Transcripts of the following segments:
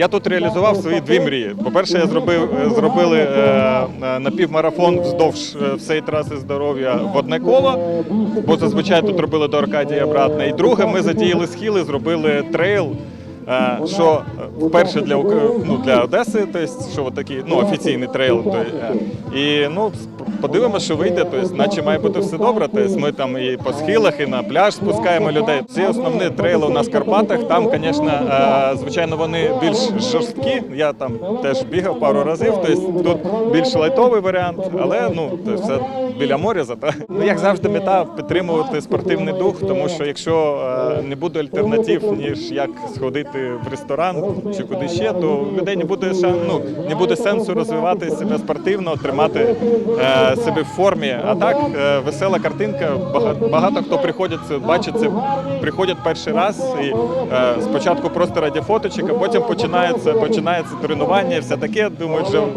Я тут реалізував свої дві мрії. По-перше, я зробив е, зробили е, е, напівмарафон вздовж всієї траси здоров'я в одне коло, бо зазвичай тут робили до Аркадія обратне. І друге, ми затіяли схили, зробили трейл. Е, Що е, вперше для Ук- ну, для Одеси, тобто, що от такий ну, офіційний трейл. то, е, І ну, подивимося, що вийде. Тобто, наче має бути все добре. Тобто, ми там і по схилах, і на пляж спускаємо людей. Ці основні трейли у нас в Карпатах. Там, звісно, е, звичайно, вони більш жорсткі. Я там теж бігав пару разів. Тобто тут більш лайтовий варіант, але ну це все біля моря. Зато ну як завжди, мета підтримувати спортивний дух, тому що якщо е, не буде альтернатив, ніж як сходити в ресторан чи куди ще, то людей не буде ну, не буде сенсу розвивати себе спортивно, тримати е, себе в формі. А так е, весела картинка. Багато, багато хто приходить це бачить це, приходять перший раз і е, спочатку просто раді фоточок, а потім починається починається тренування, все таке. Думаю, що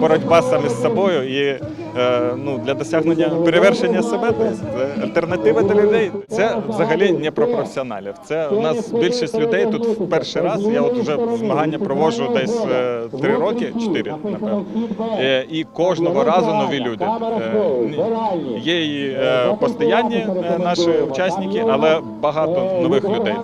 боротьба саме з собою і е, ну для досягнення перевершення себе. Це альтернатива для людей. Це взагалі не про професіоналів. Це у нас більшість людей тут в перший раз. Я от уже змагання проводжу десь е, три роки, чотири напевно. Е, І кожного разу нові люди. Е, Є і постоянні наші учасники, але багато нових людей.